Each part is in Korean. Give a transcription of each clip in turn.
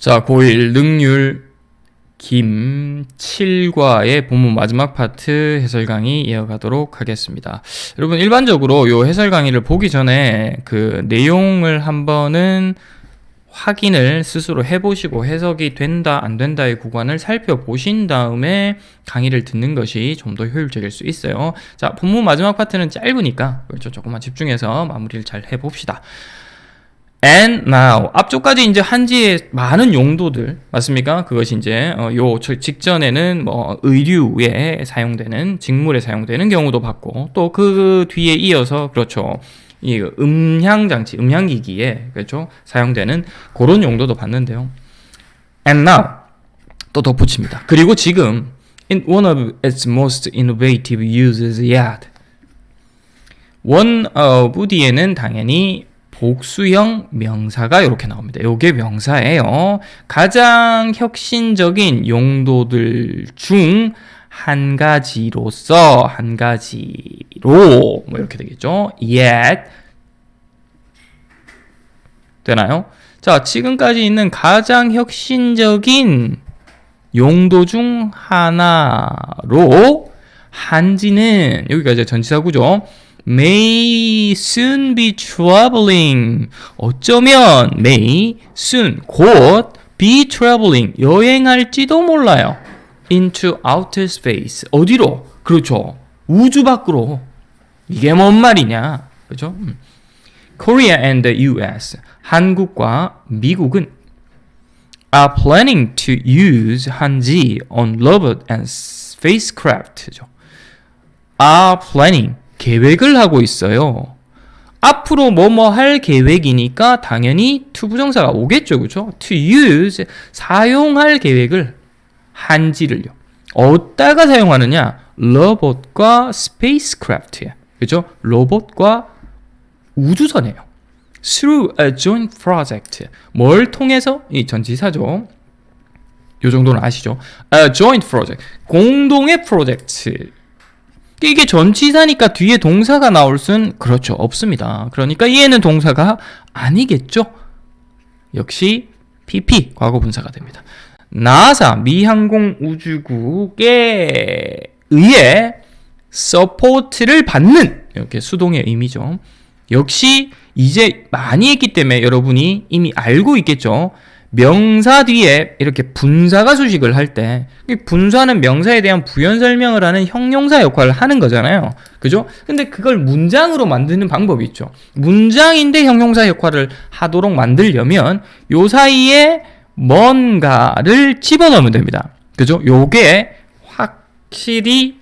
자, 고1 능률 김 7과의 본문 마지막 파트 해설 강의 이어가도록 하겠습니다. 여러분 일반적으로 요 해설 강의를 보기 전에 그 내용을 한번은 확인을 스스로 해보시고 해석이 된다 안 된다의 구간을 살펴보신 다음에 강의를 듣는 것이 좀 더 효율적일 수 있어요. 자 본문 마지막 파트는 짧으니까 그렇죠 조금만 집중해서 마무리를 잘 해봅시다. And now 앞쪽까지 이제 한지의 많은 용도들 맞습니까? 그것이 이제 어, 요 직전에는 뭐 의류에 사용되는 직물에 사용되는 경우도 봤고 또 그 뒤에 이어서 그렇죠. 이 음향 장치, 음향 기기에 그렇죠 사용되는 그런 용도도 봤는데요. And now 또 덧붙입니다. 그리고 지금 in one of its most innovative uses yet one of 뒤에는 당연히 복수형 명사가 이렇게 나옵니다. 이게 명사예요. 가장 혁신적인 용도들 중 한 가지로서 한 가지로 뭐 이렇게 되겠죠. yet 되나요? 자, 지금까지 있는 가장 혁신적인 용도 중 하나로 한지는 여기가 이 전치사구죠. May soon be traveling. 어쩌면 may soon 곧 be traveling 여행할지도 몰라요. into outer space 어디로? 그렇죠. 우주 밖으로. 이게 뭔 말이냐? 그렇죠? 음. Korea and the US 한국과 미국은 are planning to use 한지 on robot and spacecraft죠. are planning 계획을 하고 있어요. 앞으로 뭐뭐 할 계획이니까 당연히 to 부정사가 오겠죠. 그죠? to use 사용할 계획을 한지를요. 어디다가 사용하느냐? 로봇과 spacecraft에. 그죠? 로봇과 우주선이에요. through a joint project. 뭘 통해서? 이 전지사죠. 요 정도는 아시죠? A joint project. 공동의 프로젝트. 이게 전치사니까 뒤에 동사가 나올 순 그렇죠 없습니다. 그러니까 얘는 동사가 아니겠죠. 역시 PP 과거 분사가 됩니다. 나사 미항공 우주국에 의해 서포트를 받는 이렇게 수동의 의미죠. 역시 이제 많이 했기 때문에 여러분이 이미 알고 있겠죠. 명사 뒤에 이렇게 분사가 수식을 할 때 분사는 명사에 대한 부연 설명을 하는 형용사 역할을 하는 거잖아요. 그죠? 근데 그걸 문장으로 만드는 방법이 있죠. 문장인데 형용사 역할을 하도록 만들려면 요 사이에 뭔가를 집어넣으면 됩니다. 그죠? 요게 확실히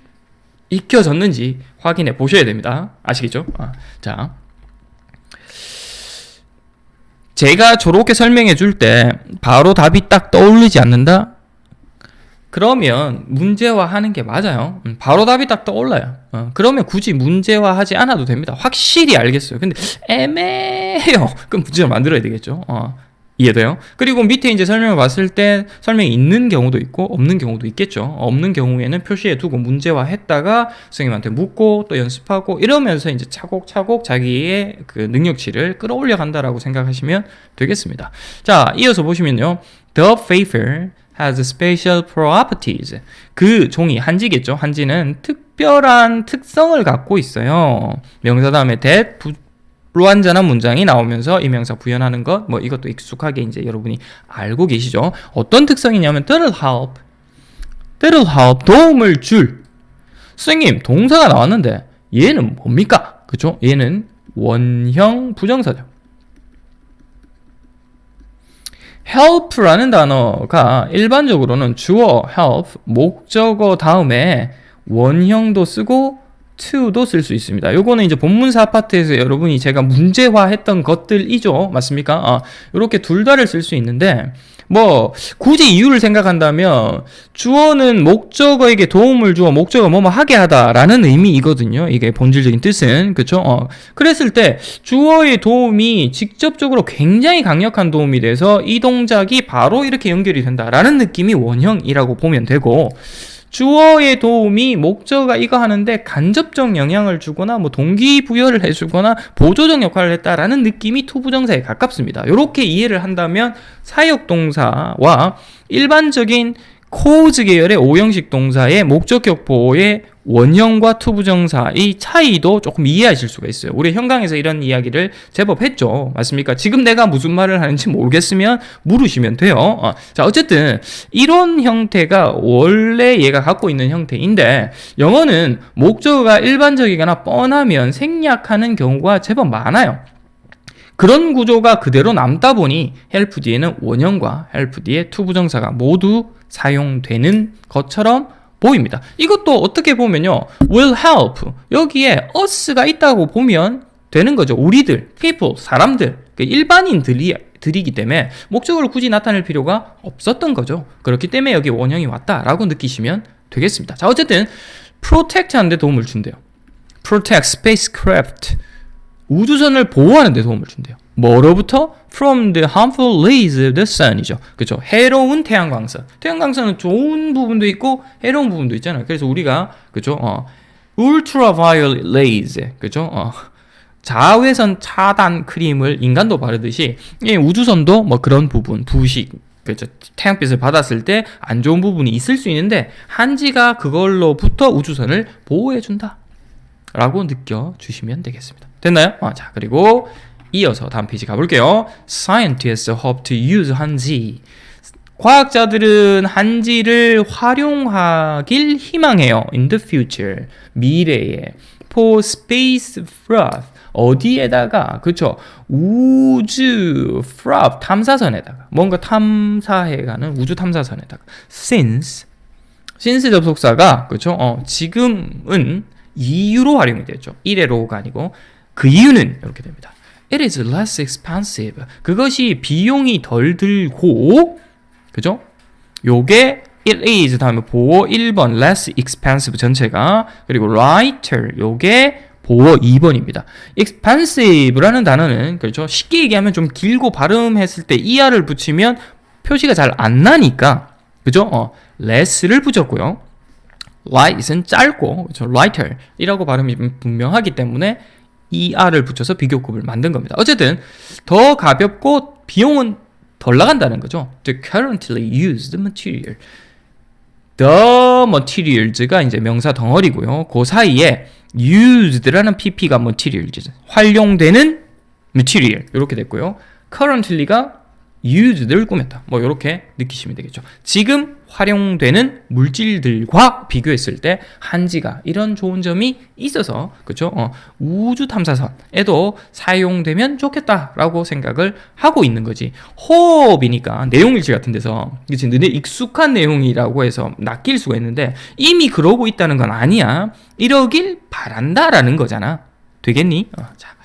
익혀졌는지 확인해 보셔야 됩니다. 아시겠죠? 아, 자. 제가 저렇게 설명해 줄 때 바로 답이 딱 떠오르지 않는다? 그러면 문제화하는 게 맞아요. 음, 바로 답이 딱 떠올라요. 어, 그러면 굳이 문제화하지 않아도 됩니다. 확실히 알겠어요. 근데 애매해요. 그럼 문제를 만들어야 되겠죠. 어, 이해돼요? 그리고 밑에 이제 설명을 봤을 때 설명이 있는 경우도 있고 없는 경우도 있겠죠. 없는 경우에는 표시해 두고 문제화 했다가 선생님한테 묻고 또 연습하고 이러면서 이제 차곡차곡 자기의 그 능력치를 끌어올려 간다라고 생각하시면 되겠습니다. 자, 이어서 보시면요. The paper has special properties. 그 종이 한지겠죠. 한지는 특별한 특성을 갖고 있어요. 명사 다음에 that 불완전한 문장이 나오면서 이명사 부연하는 것, 뭐 이것도 익숙하게 이제 여러분이 알고 계시죠. 어떤 특성이냐면 that'll help, that'll help 도움을 줄. 선생님 동사가 나왔는데 얘는 뭡니까? 그죠? 얘는 원형 부정사죠. help라는 단어가 일반적으로는 주어 help 목적어 다음에 원형도 쓰고 to도 쓸 수 있습니다. 요거는 이제 본문사 파트에서 여러분이 제가 문제화했던 것들이죠. 맞습니까? 아, 요렇게 둘 다를 쓸 수 있는데 뭐 굳이 이유를 생각한다면 주어는 목적어에게 도움을 주어 목적어 뭐뭐 하게 하다라는 의미이거든요. 이게 본질적인 뜻은 그렇죠. 어, 그랬을 때 주어의 도움이 직접적으로 굉장히 강력한 도움이 돼서 이 동작이 바로 이렇게 연결이 된다라는 느낌이 원형이라고 보면 되고 주어의 도움이 목적어가 이거 하는데 간접적 영향을 주거나 뭐 동기부여를 해주거나 보조적 역할을 했다라는 느낌이 투부정사에 가깝습니다. 이렇게 이해를 한다면 사역동사와 일반적인 코즈 계열의 오형식 동사의 목적격 보호의 원형과 투부정사의 차이도 조금 이해하실 수가 있어요. 우리 현강에서 이런 이야기를 제법 했죠. 맞습니까? 지금 내가 무슨 말을 하는지 모르겠으면 물으시면 돼요. 어, 자, 어쨌든 이런 형태가 원래 얘가 갖고 있는 형태인데 영어는 목적어가 일반적이거나 뻔하면 생략하는 경우가 제법 많아요. 그런 구조가 그대로 남다 보니 help 뒤에는 원형과 help 뒤에 투부정사가 모두 사용되는 것처럼 보입니다. 이것도 어떻게 보면요. will help. 여기에 us가 있다고 보면 되는 거죠. 우리들, people, 사람들, 그 일반인들이 들이기 때문에 목적어를 굳이 나타낼 필요가 없었던 거죠. 그렇기 때문에 여기 원형이 왔다라고 느끼시면 되겠습니다. 자, 어쨌든 protect 하는데 도움을 준대요. protect spacecraft. 우주선을 보호하는 데 도움을 준대요. 뭐로부터? From the harmful rays of the sun이죠. 그죠? 해로운 태양광선. 태양광선은 좋은 부분도 있고 해로운 부분도 있잖아요. 그래서 우리가 그죠? 어, ultraviolet rays. 그죠? 어, 자외선 차단 크림을 인간도 바르듯이 이 우주선도 뭐 그런 부분, 부식, 그죠 태양빛을 받았을 때 안 좋은 부분이 있을 수 있는데 한지가 그걸로부터 우주선을 보호해 준다. 라고 느껴 주시면 되겠습니다. 됐나요? 아, 자, 그리고 이어서 다음 페이지 가볼게요. Scientists hope to use 한지. 과학자들은 한지를 활용하길 희망해요. In the future. 미래에. For space flight. 어디에다가 그쵸 우주 프랍 탐사선에다가 뭔가 탐사해가는 우주 탐사선에다가 since since 접속사가 그쵸 어 지금은 이유로 활용이 되죠 1회로가 아니고 그 이유는 이렇게 됩니다 It is less expensive. 그것이 비용이 덜 들고, 그죠? 요게 it is 다음에 보호 1번 less expensive 전체가 그리고 lighter 요게 보호 2번입니다. expensive라는 단어는 그렇죠. 쉽게 얘기하면 좀 길고 발음했을 때 er를 붙이면 표시가 잘 안 나니까 그죠? 어, less를 붙였고요. light은 짧고 그렇죠. lighter이라고 발음이 분명하기 때문에 ER을 붙여서 비교급을 만든 겁니다. 어쨌든 더 가볍고 비용은 덜 나간다는 거죠. The currently used material. The materials가 이제 명사 덩어리고요. 그 사이에 used라는 pp가 materials. 활용되는 material. 이렇게 됐고요. currently가 used를 꾸몄다. 뭐 이렇게 느끼시면 되겠죠. 지금 활용되는 물질들과 비교했을 때 한지가 이런 좋은 점이 있어서 그렇죠. 어, 우주 탐사선에도 사용되면 좋겠다라고 생각을 하고 있는 거지. 호흡이니까 내용 일지 같은 데서 그렇지. 너네 익숙한 내용이라고 해서 낚일 수가 있는데 이미 그러고 있다는 건 아니야. 이러길 바란다라는 거잖아. 되겠니? 어, 자.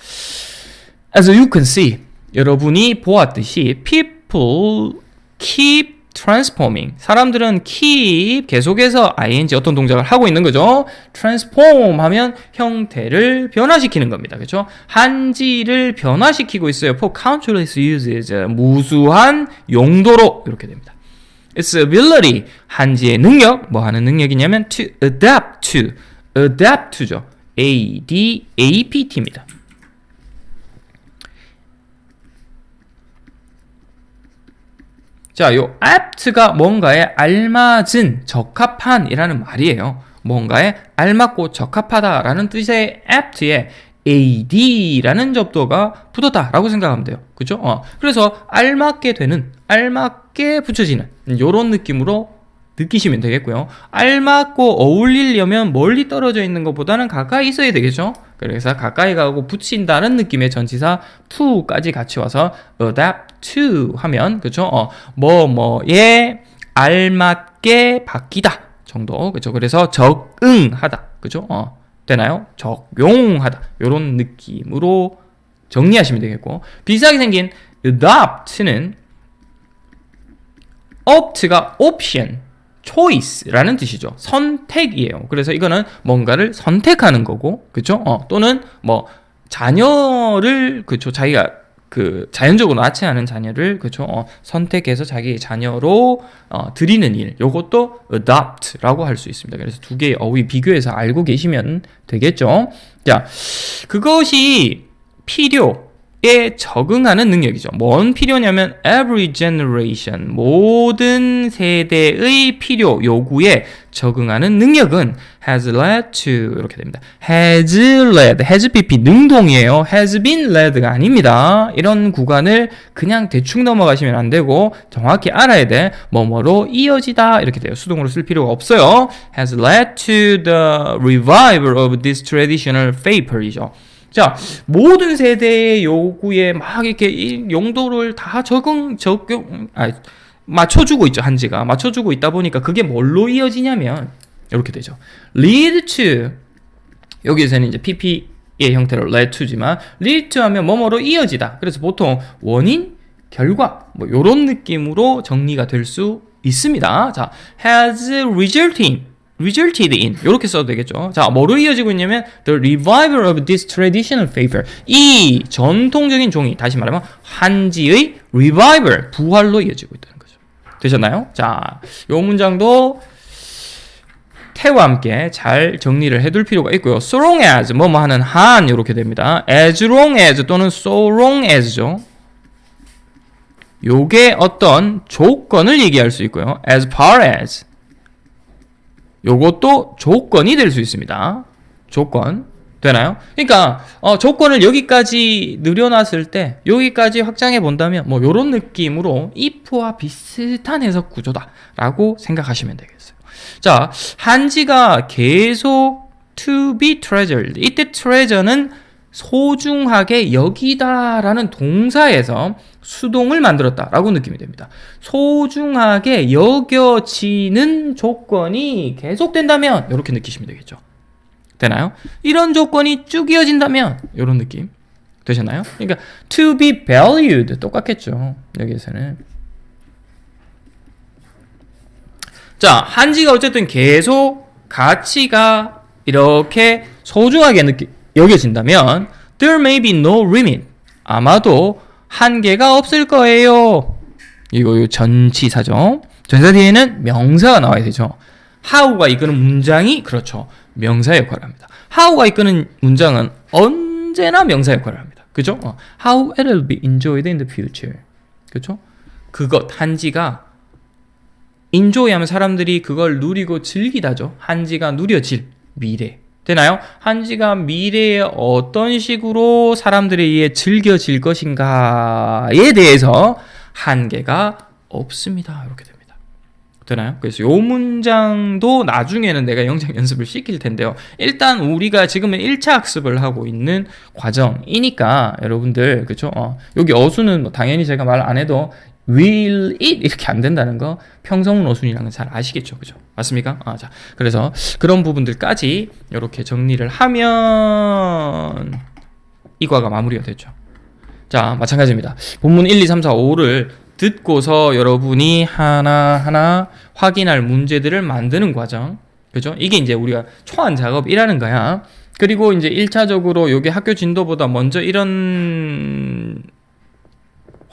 As you can see 여러분이 보았듯이 people keep transforming. 사람들은 keep 계속해서 ing 어떤 동작을 하고 있는 거죠. transform 하면 형태를 변화시키는 겁니다. 그렇죠? 한지를 변화시키고 있어요. for countless uses. 무수한 용도로 이렇게 됩니다. its ability 한지의 능력 뭐 하는 능력이냐면 to adapt to adapt to죠. a d a p t입니다. 자, 요 apt가 뭔가에 알맞은, 적합한이라는 말이에요. 뭔가에 알맞고 적합하다라는 뜻의 apt에 ad라는 접두가 붙었다라고 생각하면 돼요. 그죠? 어. 그래서 알맞게 되는, 알맞게 붙여지는 요런 느낌으로 느끼시면 되겠고요. 알맞고 어울리려면 멀리 떨어져 있는 것보다는 가까이 있어야 되겠죠? 그래서 가까이 가고 붙인다는 느낌의 전치사 to까지 같이 와서 adapt to 하면 그죠? 어, 뭐 뭐에 알맞게 바뀌다 정도 그죠? 그래서 적응하다 그죠? 어, 되나요? 적용하다 이런 느낌으로 정리하시면 되겠고 비슷하게 생긴 adopt는 opt가 option choice라는 뜻이죠. 선택이에요. 그래서 이거는 뭔가를 선택하는 거고, 그죠? 어, 또는 뭐 자녀를 그죠 자기가 그 자연적으로 낳지 자녀를 그죠 어, 선택해서 자기 자녀로 어, 드리는 일 요것도 adopt라고 할 수 있습니다. 그래서 두 개의 어휘 비교해서 알고 계시면 되겠죠. 자 그것이 필요 에 적응하는 능력이죠. 뭔 필요냐면 every generation 모든 세대의 필요 요구에 적응하는 능력은 has led to 이렇게 됩니다. has led has pp 능동이에요. has been led가 아닙니다. 이런 구간을 그냥 대충 넘어가시면 안 되고 정확히 알아야 돼. 뭐뭐로 이어지다 이렇게 돼요. 수동으로 쓸 필요가 없어요. has led to the revival of this traditional favor이죠. 자, 모든 세대의 요구에 막 이렇게 이 용도를 다 적응, 적용, 아, 맞춰주고 있죠, 한지가. 맞춰주고 있다 보니까 그게 뭘로 이어지냐면, 이렇게 되죠. lead to, 여기에서는 이제 pp의 형태로 lead to지만, lead to 하면 뭐뭐로 이어지다. 그래서 보통 원인, 결과, 뭐, 요런 느낌으로 정리가 될 수 있습니다. 자, has resulted in, resulted in 이렇게 써도 되겠죠. 자, 뭐로 이어지고 있냐면 the revival of this traditional favor. 이 전통적인 종이 다시 말하면 한지의 revival 부활로 이어지고 있다는 거죠. 되셨나요? 자, 요 문장도 태와 함께 잘 정리를 해둘 필요가 있고요. So long as 뭐뭐 하는 한 이렇게 됩니다. As long as 또는 so long as죠. 요게 어떤 조건을 얘기할 수 있고요. As far as 요것도 조건이 될 수 있습니다. 조건. 되나요? 그러니까 어, 조건을 여기까지 늘여놨을 때 여기까지 확장해 본다면 뭐 요런 느낌으로 if와 비슷한 해석 구조다라고 생각하시면 되겠어요. 자, 한지가 계속 to be treasured. 이때 treasure는 소중하게 여기다라는 동사에서 수동을 만들었다라고 느낌이 됩니다. 소중하게 여겨지는 조건이 계속된다면 이렇게 느끼시면 되겠죠. 되나요? 이런 조건이 쭉 이어진다면 이런 느낌 되셨나요? 그러니까 to be valued 똑같겠죠. 여기에서는 자 한지가 어쨌든 계속 가치가 이렇게 소중하게 느끼 여겨진다면 there may be no limit 아마도 한계가 없을 거예요. 이거 요 전치사죠. 전치사 뒤에는 명사가 나와야 되죠. how가 이끄는 문장이 그렇죠. 명사 역할을 합니다. how가 이끄는 문장은 언제나 명사 역할을 합니다. 그죠? 어, how it'll be enjoyed in the future. 그죠? 그것 한지가 enjoy 하면 사람들이 그걸 누리고 즐기다죠. 한지가 누려질 미래. 되나요? 한지가 미래에 어떤 식으로 사람들에 의해 즐겨질 것인가에 대해서 한계가 없습니다. 이렇게 됩니다. 되나요? 그래서 요 문장도 나중에는 내가 영장 연습을 시킬 텐데요. 일단 우리가 지금은 1차 학습을 하고 있는 과정이니까 여러분들 그죠? 어, 여기 어수는 뭐 당연히 제가 말 안 해도 will it 이렇게 안 된다는 거 평성문 어순이라는 잘 아시겠죠? 그죠? 맞습니까? 아, 자 그래서 그런 부분들까지 이렇게 정리를 하면 이 과가 마무리가 됐죠. 자 마찬가지입니다. 본문 1 2 3 4 5를 듣고서 여러분이 하나하나 확인할 문제들을 만드는 과정. 그죠? 이게 이제 우리가 초안 작업이라는 거야. 그리고 이제 1차적으로 요게 학교 진도보다 먼저 이런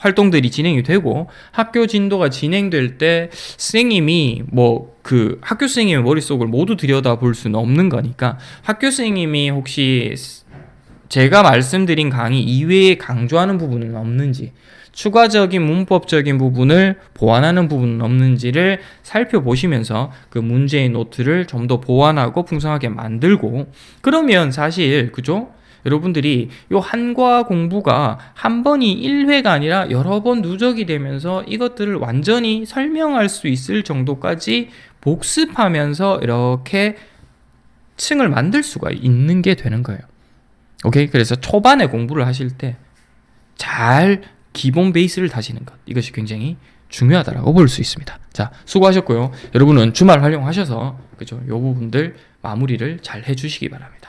활동들이 진행이 되고 학교 진도가 진행될 때 선생님이 뭐 그 학교 선생님의 머릿속을 모두 들여다 볼 수는 없는 거니까 학교 선생님이 혹시 제가 말씀드린 강의 이외에 강조하는 부분은 없는지 추가적인 문법적인 부분을 보완하는 부분은 없는지를 살펴보시면서 그 문제의 노트를 좀 더 보완하고 풍성하게 만들고 그러면 사실 그죠? 여러분들이 요 한과 공부가 한 번이 1회가 아니라 여러 번 누적이 되면서 이것들을 완전히 설명할 수 있을 정도까지 복습하면서 이렇게 층을 만들 수가 있는 게 되는 거예요. 오케이? 그래서 초반에 공부를 하실 때 잘 기본 베이스를 다지는 것. 이것이 굉장히 중요하다라고 볼 수 있습니다. 자, 수고하셨고요. 여러분은 주말 활용하셔서 그죠? 요 부분들 마무리를 잘 해주시기 바랍니다.